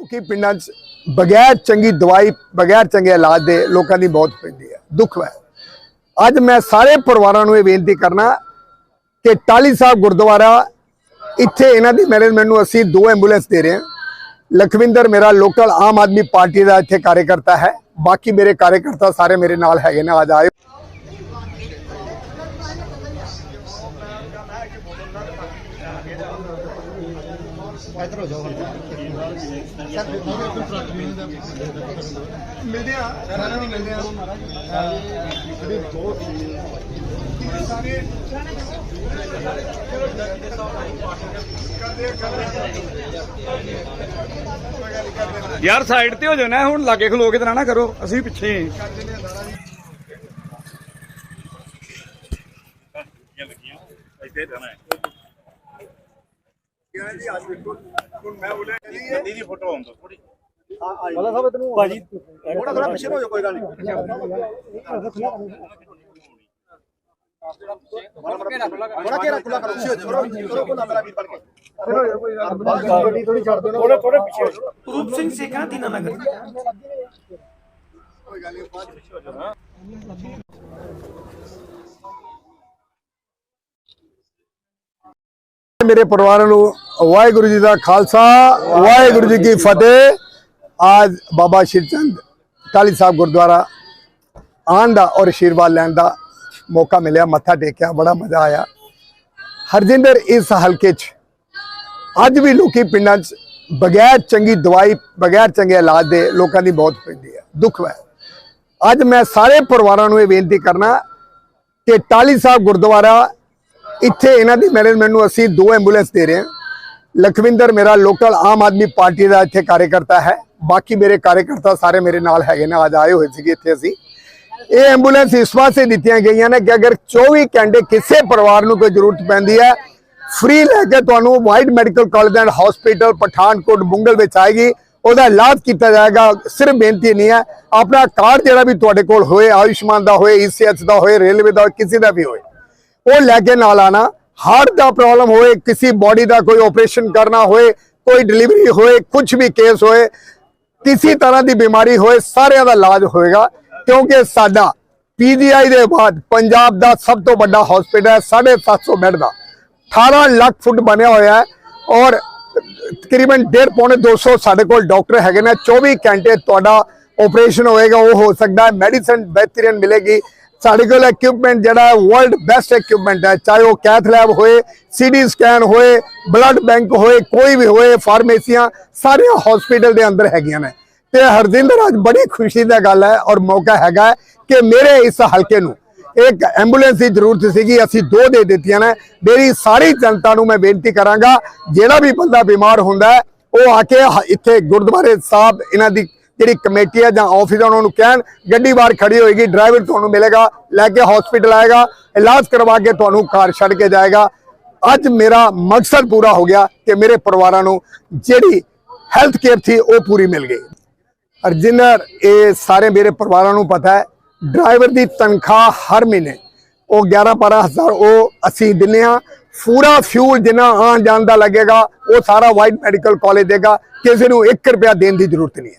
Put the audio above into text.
ਲੋਕੀ ਪਿੰਡਾਂ 'ਚ ਬਗੈਰ ਚੰਗੀ ਦਵਾਈ, ਬਗੈਰ ਚੰਗੇ ਇਲਾਜ ਦੇ ਲੋਕਾਂ ਦੀ ਮੌਤ ਪੈਂਦੀ ਹੈ, ਦੁੱਖ ਹੈ। ਅੱਜ ਮੈਂ ਸਾਰੇ ਪਰਿਵਾਰਾਂ ਨੂੰ ਇਹ ਬੇਨਤੀ ਕਰਨਾ ਕਿ ਟਾਲੀ ਸਾਹਿਬ ਗੁਰਦੁਆਰਾ, ਇੱਥੇ ਇਹਨਾਂ ਦੀ ਮੈਨੇਜਮੈਂਟ ਨੂੰ ਅਸੀਂ ਦੋ ਐਂਬੂਲੈਂਸ ਦੇ ਰਹੇ ਹਾਂ। ਲਖਵਿੰਦਰ ਮੇਰਾ ਲੋਕਲ ਆਮ ਆਦਮੀ ਪਾਰਟੀ ਦਾ ਇੱਥੇ ਕਾਰਜਕਰਤਾ ਹੈ, ਬਾਕੀ ਮੇਰੇ ਕਾਰਜਕਰਤਾ ਸਾਰੇ ਮੇਰੇ ਨਾਲ ਹੈਗੇ ਨੇ ਅੱਜ ਆਏ ਮਿਲਦੇ ਆ। ਸਾਰਿਆਂ ਨੂੰ ਮਿਲਦੇ ਆ। ਯਾਰ ਸਾਈਡ ਤੇ ਹੋ ਜਾਣਾ ਹੁਣ ਲਾਗੇ ਖਲੋ ਕੇ ਤਾਂ ਨਾ ਕਰੋ। ਅਸੀਂ ਪਿੱਛੇ ਹਾਂ। ਦੀ ਫੋਟੋ ਆਉਂਦਾ। ਥੋੜੀ ਥੋੜਾ ਥੋੜਾ ਪਿੱਛੇ ਹੋ ਜਾ ਕੋਈ ਗੱਲ ਨਹੀਂ। ਥੋੜਾ ਘੇਰਾ ਖੁੱਲਾ ਕਰੋ ਪਿੱਛੇ ਹੋ ਜਾਓ ਕਰੋ ਕੋ ਨਾ ਮੇਰਾ ਵੀਰ ਬਣ ਕੇ। ਗੱਡੀ ਥੋੜੀ ਛੱਡ ਦਿਓ ਥੋੜੇ ਥੋੜੇ ਪਿੱਛੇ ਰੂਪ ਸਿੰਘ ਸੇਖਾਂ ਦੀਨਾਨਗਰ ਕੋਈ ਗੱਲ ਨਹੀਂ ਬਾਅਦ ਪਿੱਛੇ ਹੋ ਜਾਓ ਮੇਰੇ ਪਰਿਵਾਰ ਨੂੰ ਵਾਹਿਗੁਰੂ ਜੀ ਦਾ ਖਾਲਸਾ, ਵਾਹਿਗੁਰੂ ਜੀ ਕੀ ਫਤਿਹ। ਅੱਜ ਬਾਬਾ ਸ਼ਿਰਚੰਦ ਟਾਲੀ ਸਾਹਿਬ ਗੁਰਦੁਆਰਾ ਆਉਣ ਦਾ ਔਰ ਆਸ਼ੀਰਵਾਦ ਲੈਣ ਦਾ ਮੌਕਾ ਮਿਲਿਆ, ਮੱਥਾ ਟੇਕਿਆ, ਬੜਾ ਮਜ਼ਾ ਆਇਆ। ਹਰਜਿੰਦਰ, ਇਸ ਹਲਕੇ 'ਚ ਅੱਜ ਵੀ ਲੋਕੀ ਪਿੰਡਾਂ 'ਚ ਬਗੈਰ ਚੰਗੀ ਦਵਾਈ, ਬਗੈਰ ਚੰਗੇ ਇਲਾਜ ਦੇ ਲੋਕਾਂ ਦੀ ਮੌਤ ਪੈਂਦੀ ਹੈ। ਦੁੱਖ ਹੈ। ਅੱਜ ਮੈਂ ਸਾਰੇ ਪਰਿਵਾਰਾਂ ਨੂੰ ਇਹ ਬੇਨਤੀ ਕਰਨਾ ਕਿ ਟਾਲੀ ਸਾਹਿਬ ਗੁਰਦੁਆਰਾ, ਇੱਥੇ ਇਹਨਾਂ ਦੀ ਮੈਨੇਜਮੈਂਟ ਨੂੰ ਅਸੀਂ ਦੋ ਐਂਬੂਲੈਂਸ ਦੇ ਰਹੇ ਹਾਂ। ਲਖਵਿੰਦਰ ਮੇਰਾ ਲੋਕਲ ਆਮ ਆਦਮੀ ਪਾਰਟੀ ਦਾ ਇੱਥੇ ਕਾਰਜਕਰਤਾ ਹੈ। ਬਾਕੀ ਮੇਰੇ ਕਾਰਜਕਰਤਾ ਸਾਰੇ ਮੇਰੇ ਨਾਲ ਹੈਗੇ ਨੇ। ਅੱਜ ਆਏ ਹੋਏ ਸੀਗੇ ਇੱਥੇ ਅਸੀਂ। ਇਹ ਐਂਬੂਲੈਂਸ ਇਸ ਵਾਸਤੇ ਦਿੱਤੀਆਂ ਗਈਆਂ ਨੇ ਕਿ ਅਗਰ 24 ਘੰਟੇ ਕਿਸੇ ਪਰਿਵਾਰ ਨੂੰ ਕੋਈ ਜ਼ਰੂਰਤ ਪੈਂਦੀ ਹੈ ਫ੍ਰੀ ਲੈ ਕੇ ਤੁਹਾਨੂੰ wide medical college and hospital Pathankot Bungal ਵਿੱਚ ਆਏਗੀ। ਉਹਦਾ ਇਲਾਜ ਕੀਤਾ ਜਾਏਗਾ। ਸਿਰਫ ਬੇਨਤੀ ਨਹੀਂ ਹੈ। ਆਪਣਾ ਕਾਰਡ ਜਿਹੜਾ ਵੀ ਤੁਹਾਡੇ ਕੋਲ ਹੋਏ, ਆਯੁਸ਼ਮਾਨ ਦਾ ਹੋਏ ਈਸੀਐਚ ਦਾ ਹੋਏ ਰੇਲਵੇ ਦਾ ਹੋਏ, ਕਿਸੇ ਦਾ ਵੀ ਹੋਏ, ਉਹ ਲੈ ਕੇ ਨਾਲ ਆਣਾ ਹਾਰਟ ਦਾ ਪ੍ਰੋਬਲਮ ਹੋਏ, ਕਿਸੇ ਬਾਡੀ ਦਾ ਕੋਈ ਆਪਰੇਸ਼ਨ ਕਰਨਾ ਹੋਏ, ਕੋਈ ਡਿਲੀਵਰੀ ਹੋਏ ਕੁਝ ਵੀ ਕੇਸ ਹੋਏ, ਕਿਸੇ ਤਰ੍ਹਾਂ ਦੀ ਬਿਮਾਰੀ ਹੋਏ, ਸਾਰਿਆਂ ਦਾ ਇਲਾਜ ਹੋਏਗਾ। ਕਿਉਂਕਿ ਸਾਡਾ ਪੀਜੀਆਈ ਦੇ ਬਾਅਦ ਪੰਜਾਬ ਦਾ ਸਭ ਤੋਂ ਵੱਡਾ ਹਸਪੀਟਲ ਹੈ 750 ਬੈੱਡ ਦਾ। 18 ਲੱਖ ਫੁੱਟ ਬਣਿਆ ਹੋਇਆ ਹੈ ਔਰ ਤਕਰੀਬਨ 1.5 ਪੌਣੇ 200 ਸਾਡੇ ਕੋਲ ਡਾਕਟਰ ਹੈਗੇ ਨੇ। 24 ਘੰਟੇ ਤੁਹਾਡਾ ਆਪਰੇਸ਼ਨ ਹੋਏਗਾ, ਉਹ ਹੋ ਸਕਦਾ ਹੈ। ਮੈਡੀਸਨ ਬਿਹਤਰੀਨ ਮਿਲੇਗੀ। ਸਾਡੇ ਕੋਲ ਇਕਵਿਪਮੈਂਟ ਜਿਹੜਾ ਵਰਲਡ ਬੈਸਟ ਇਕਵਿਪਮੈਂਟ ਹੈ। ਚਾਹੇ ਉਹ ਕੈਥ ਲੈਬ ਹੋਏ ਸੀਡੀ ਸਕੈਨ ਹੋਏ ਬਲੱਡ ਬੈਂਕ ਹੋਏ, ਕੋਈ ਵੀ ਹੋਏ ਫਾਰਮੇਸੀਆਂ ਸਾਰੀਆਂ ਹਸਪੀਟਲ ਦੇ ਅੰਦਰ ਹੈਗੀਆਂ ਨੇ। ਤੇ ਹਰਜਿੰਦਰ ਅੱਜ ਬੜੀ ਖੁਸ਼ੀ ਦਾ ਗੱਲ ਹੈ ਔਰ ਮੌਕਾ ਹੈਗਾ ਕਿ ਮੇਰੇ ਇਸ ਹਲਕੇ ਨੂੰ ਇੱਕ ਐਂਬੂਲੈਂਸ ਦੀ ਜ਼ਰੂਰਤ ਸੀਗੀ, ਅਸੀਂ ਦੋ ਦੇ ਦਿੱਤੀਆਂ ਨੇ। ਮੇਰੀ ਸਾਰੀ ਜਨਤਾ ਨੂੰ ਮੈਂ ਬੇਨਤੀ ਕਰਾਂਗਾ, ਜਿਹੜਾ ਵੀ ਬੰਦਾ ਬਿਮਾਰ ਹੁੰਦਾ ਉਹ ਆ ਕੇ ਹ- ਇੱਥੇ ਗੁਰਦੁਆਰੇ ਸਾਹਿਬ, ਇਹਨਾਂ ਦੀ ਜਿਹੜੀ ਕਮੇਟੀ ਹੈ ਜਾਂ ਆਫਿਸ ਹੈ ਉਹਨਾਂ ਨੂੰ ਕਹਿਣ, ਗੱਡੀ ਬਾਹਰ ਖੜੀ ਹੋਏਗੀ ਡਰਾਈਵਰ ਤੁਹਾਨੂੰ ਮਿਲੇਗਾ, ਲੈ ਕੇ ਹਸਪੀਟਲ ਆਏਗਾ, ਇਲਾਜ ਕਰਵਾ ਕੇ ਤੁਹਾਨੂੰ ਘਰ ਛੱਡ ਕੇ ਜਾਏਗਾ। ਅੱਜ ਮੇਰਾ ਮਕਸਦ ਪੂਰਾ ਹੋ ਗਿਆ ਕਿ ਮੇਰੇ ਪਰਿਵਾਰਾਂ ਨੂੰ ਜਿਹੜੀ ਹੈਲਥ ਕੇਅਰ ਸੀ, ਉਹ ਪੂਰੀ ਮਿਲ ਗਈ। ਅਰਜਿਨਰ ਇਹ ਸਾਰੇ ਮੇਰੇ ਪਰਿਵਾਰਾਂ ਨੂੰ ਪਤਾ ਹੈ ਡਰਾਈਵਰ ਦੀ ਤਨਖਾਹ ਹਰ ਮਹੀਨੇ, ਉਹ 11 12000 ਉਹ ਅਸੀਂ ਦਿੰਨੇ ਆ ਪੂਰਾ ਫਿਊਲ ਜਿੰਨਾ ਆਉਣ ਜਾਣ ਦਾ ਲੱਗੇਗਾ, ਉਹ ਸਾਰਾ ਵਾਈਟ ਮੈਡੀਕਲ ਕਾਲਜ ਦੇਗਾ, ਕਿਸੇ ਨੂੰ 1 ਰੁਪਿਆ ਦੇਣ ਦੀ ਜ਼ਰੂਰਤ ਨਹੀਂ ਹੈ।